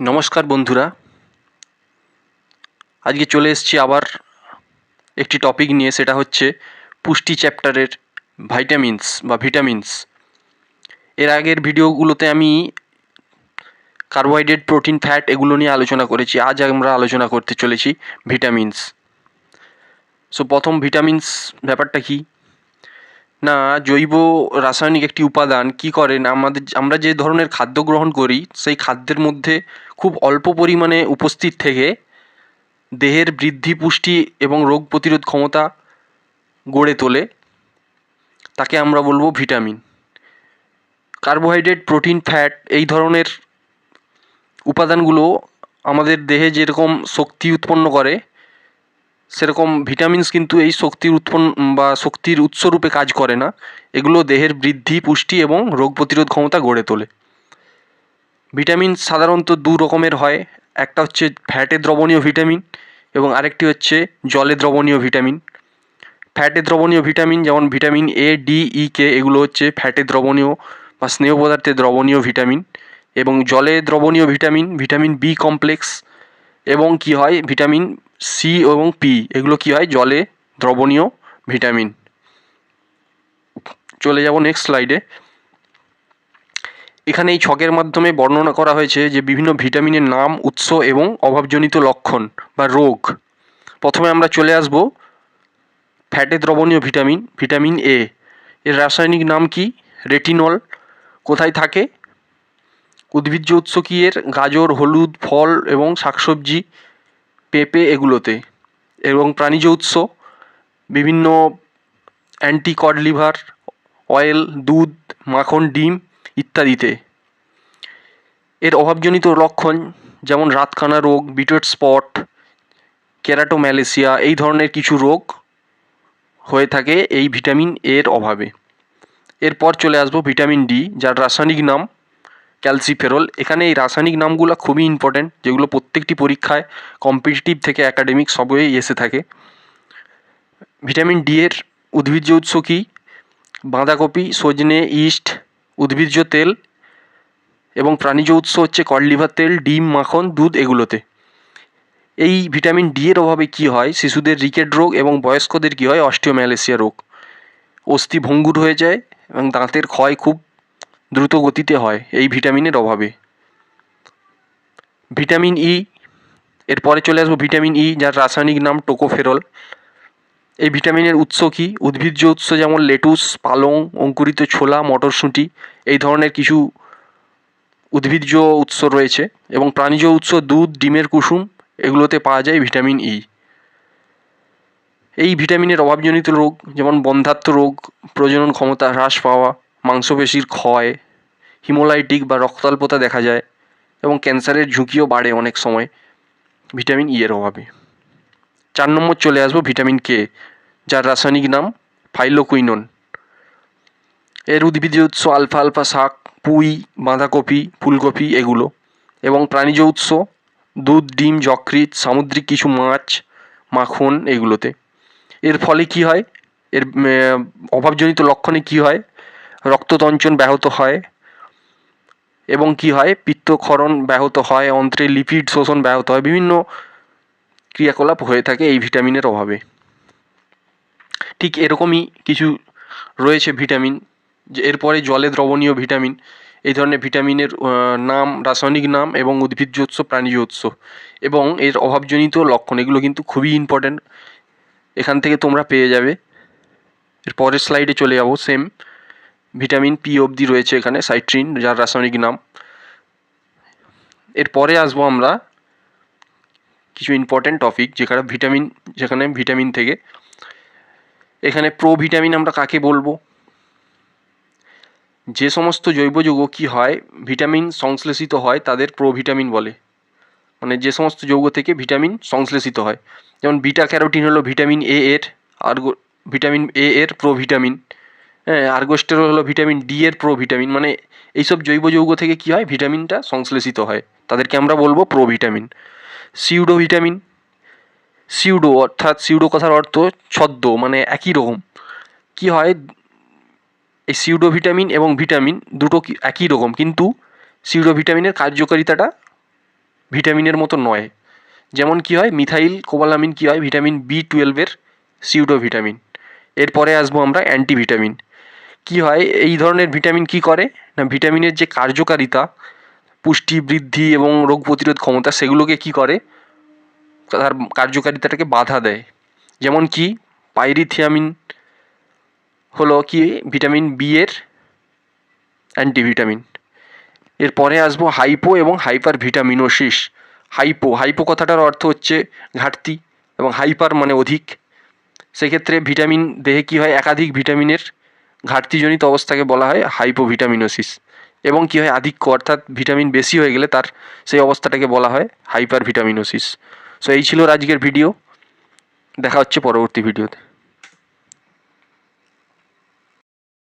নমস্কার বন্ধুরা। আজকে চলে এসেছি আবার একটি টপিক নিয়ে, সেটা হচ্ছে পুষ্টি চ্যাপ্টারের ভাইটামিনস বা ভিটামিনস এর আগের ভিডিওগুলোতে আমি কার্বোহাইড্রেট প্রোটিন ফ্যাট এগুলো নিয়ে আলোচনা করেছি। আজ আমরা আলোচনা করতে চলেছি ভিটামিনস সো প্রথম ভিটামিনস ব্যাপারটা কি? না, জৈব রাসায়নিক একটি উপাদান, কি করেন? আমাদের আমরা যে ধরনের খাদ্য গ্রহণ করি, সেই খাদ্যের মধ্যে খুব অল্প পরিমাণে উপস্থিত থেকে দেহের বৃদ্ধি, পুষ্টি এবং রোগ প্রতিরোধ ক্ষমতা গড়ে তোলে। তাকে আমরা বলব ভিটামিন। কার্বোহাইড্রেট, প্রোটিন, ফ্যাট এই ধরনের উপাদানগুলো আমাদের দেহে যেরকম শক্তি উৎপন্ন করে সেরকম ভিটামিনস কিন্তু এই শক্তির উৎপন্ন বা শক্তির উৎসরূপে কাজ করে না। এগুলো দেহের বৃদ্ধি, পুষ্টি এবং রোগ প্রতিরোধ ক্ষমতা গড়ে তোলে। ভিটামিন সাধারণত দু রকমের হয়। একটা হচ্ছে ফ্যাটে দ্রবণীয় ভিটামিন এবং আরেকটি হচ্ছে জলে দ্রবণীয় ভিটামিন। ফ্যাটে দ্রবণীয় ভিটামিন যেমন ভিটামিন এ ডি ই কে এগুলো হচ্ছে ফ্যাটে দ্রবণীয় বা স্নেহ পদার্থে দ্রবণীয় ভিটামিন এবং জলে দ্রবণীয় ভিটামিন ভিটামিন বি কমপ্লেক্স এবং কি হয়? ভিটামিন সি এবং পি এগুলো কি হয়? জলে দ্রবণীয় ভিটামিন। চলে যাব নেক্সট স্লাইডে এখানে এই ছকের মাধ্যমে বর্ণনা করা হয়েছে যে বিভিন্ন ভিটামিনের নাম, উৎস এবং অভাবজনিত লক্ষণ বা রোগ। প্রথমে আমরা চলে আসব ফ্যাটে দ্রবণীয় ভিটামিন ভিটামিন এ এর রাসায়নিক নাম কি? রেটিনল। কোথায় থাকে? উদ্ভিজ্জ উৎস কি এর? গাজর, হলুদ, ফল এবং শাকসবজি। পেঁপে এগুলোতে এবং প্রাণীজ উৎস, বিভিন্ন অ্যান্টিকড লিভার অয়েল দুধ, মাখন, ডিম ইত্যাদিতে। এর অভাবজনিত লক্ষণ যেমন রাতখানা রোগ বিটেড স্পট, ক্যারাটোম্যালেসিয়া, এই ধরনের কিছু রোগ হয়ে থাকে এই ভিটামিন এর অভাবে। এরপর চলে আসব ভিটামিন ডি, যার রাসায়নিক নাম ক্যালসিফেরল। এখানে এই রাসায়নিক নামগুলো খুবই ইম্পর্ট্যান্ট যেগুলো প্রত্যেকটি পরীক্ষায় কম্পিটিটিভ থেকে একাডেমিক সবই এসে থাকে। ভিটামিন ডি এর উদ্ভিজ্জ উৎস কী? বাঁধাকপি, সজনে, ইস্ট, উদ্ভিজ্জ তেল এবং প্রাণীজ উৎস হচ্ছে কড লিভার তেল, ডিম, মাখন, দুধ এগুলোতে। এই ভিটামিন ডি এর অভাবে কী হয়? শিশুদের রিকেট রোগ এবং বয়স্কদের কী হয়? অস্টিওম্যালেসিয়া রোগ। অস্থি ভঙ্গুর হয়ে যায় এবং দাঁতের ক্ষয় খুব দ্রুত গতিতে হয় এই ভিটামিনের অভাবে। ভিটামিন ই এরপরে চলে আসব ভিটামিন ই যার রাসায়নিক নাম টোকোফেরল। এই ভিটামিনের উৎস কী? উদ্ভিজ্জ উৎস যেমন লেটুস, পালং, অঙ্কুরিত ছোলা, মটরশুঁটি, এই ধরনের কিছু উদ্ভিজ্জ উৎস রয়েছে এবং প্রাণীজ উৎস দুধ, ডিমের কুসুম, এগুলোতে পাওয়া যায় ভিটামিন ই এই ভিটামিনের অভাবজনিত রোগ যেমন বন্ধাত্ম রোগ, প্রজনন ক্ষমতা হ্রাস পাওয়া মাংসপেশির ক্ষয়, হিমোলাইটিক বা রক্তাল্পতা দেখা যায় এবং ক্যান্সারের ঝুঁকিও বাড়ে অনেক সময় ভিটামিন ই এর অভাবে। চার নম্বর চলে আসব ভিটামিন কে যার রাসায়নিক নাম ফাইলোকুইনন। এর উদ্ভিজ্জ উৎস আলফা আলফা, শাক, পুঁই, বাঁধাকপি, ফুলকপি এগুলো এবং প্রাণীজ উৎস দুধ, ডিম, যকৃৎ, সামুদ্রিক কিছু মাছ, মাখন এগুলোতে। এর ফলে কি হয়? এর অভাবজনিত লক্ষণে কি হয়? রক্ততঞ্চন ব্যাহত হয় এবং কি হয়? পিত্তক্ষরণ ব্যাহত হয়, অন্ত্রে লিপিড শোষণ ব্যাহত হয়, বিভিন্ন ক্রিয়াকলাপ হয়ে থাকে এই ভিটামিনের অভাবে। ঠিক এরকমই কিছু রয়েছে ভিটামিন, যে এরপরে জলে দ্রবণীয় ভিটামিন, এই ধরনের ভিটামিনের নাম, রাসায়নিক নাম এবং উদ্ভিজ্জ উৎস প্রাণীজ উৎস এবং এর অভাবজনিত লক্ষণ, এগুলো কিন্তু খুবই ইম্পর্ট্যান্ট এখান থেকে তোমরা পেয়ে যাবে। এর পরের স্লাইডে চলে যাব সেম ভিটামিন পি অবধি রয়েছে এখানে, সাইট্রিন, যার রাসায়নিক নাম। এরপরে আসব আমরা কিছু ইম্পর্ট্যান্ট টপিক যেখানে ভিটামিন যেখানে ভিটামিন থেকে। এখানে প্রো ভিটামিন আমরা কাকে বলব? যে সমস্ত জৈব যৌগ কী হয় ভিটামিন সংশ্লেষিত হয়, তাদের প্রো ভিটামিন বলে। মানে যে সমস্ত যৌগ থেকে ভিটামিন সংশ্লেষিত হয়। যেমন বিটা ক্যারোটিন হলো ভিটামিন এ এর, আর ভিটামিন এ এর প্রো ভিটামিন হ্যাঁ আর্গোস্টেরল হলো ভিটামিন ডি এর প্রো ভিটামিন মানে এইসব জৈব যৌগ থেকে কী হয়? ভিটামিনটা সংশ্লেষিত হয়। তাদেরকে আমরা বলব pro vitamin pseudo vitamin pseudo অর্থাৎ সিউডো কথার অর্থ ছদ্ম মানে একই রকম। কী হয়? এই সিউডো ভিটামিন এবং ভিটামিন দুটো একই রকম, কিন্তু সিউডো ভিটামিনের কার্যকারিতাটা ভিটামিনের মতো নয়। যেমন কি হয়? মিথাইল, কোবালামিন কি হয়? ভিটামিন বি টুয়েলভের সিউডো ভিটামিন এরপরে আসব আমরা অ্যান্টিভিটামিন। কি হয়? এই ধরনের ভিটামিন কি করে? না, ভিটামিনের যে কার্যকারিতা, পুষ্টি বৃদ্ধি এবং রোগ প্রতিরোধ ক্ষমতা, সেগুলোকে কি করে? তার কার্যকারিতাটাকে বাধা দেয়। যেমন কি, পাইরিথিয়ামিন হলো কি? ভিটামিন বি এর অ্যান্টিভিটামিন। এরপরে আসব হাইপো এবং হাইপার ভিটামিনোসিস হাইপো হাইপো কথাটার অর্থ হচ্ছে ঘাটতি এবং হাইপার মানে অধিক। সেক্ষেত্রে ভিটামিন দেহে কী হয়? একাধিক ভিটামিনের ঘাটতিজনিত অবস্থাকে বলা হয় হাইপোভিটামিনোসিস এবং কী হয় আধিক্য, অর্থাৎ ভিটামিন বেশি হয়ে গেলে তার সেই অবস্থাটাকে বলা হয় হাইপার ভিটামিনোসিস সো এই ছিল আজকের ভিডিও দেখা হচ্ছে পরবর্তী ভিডিওতে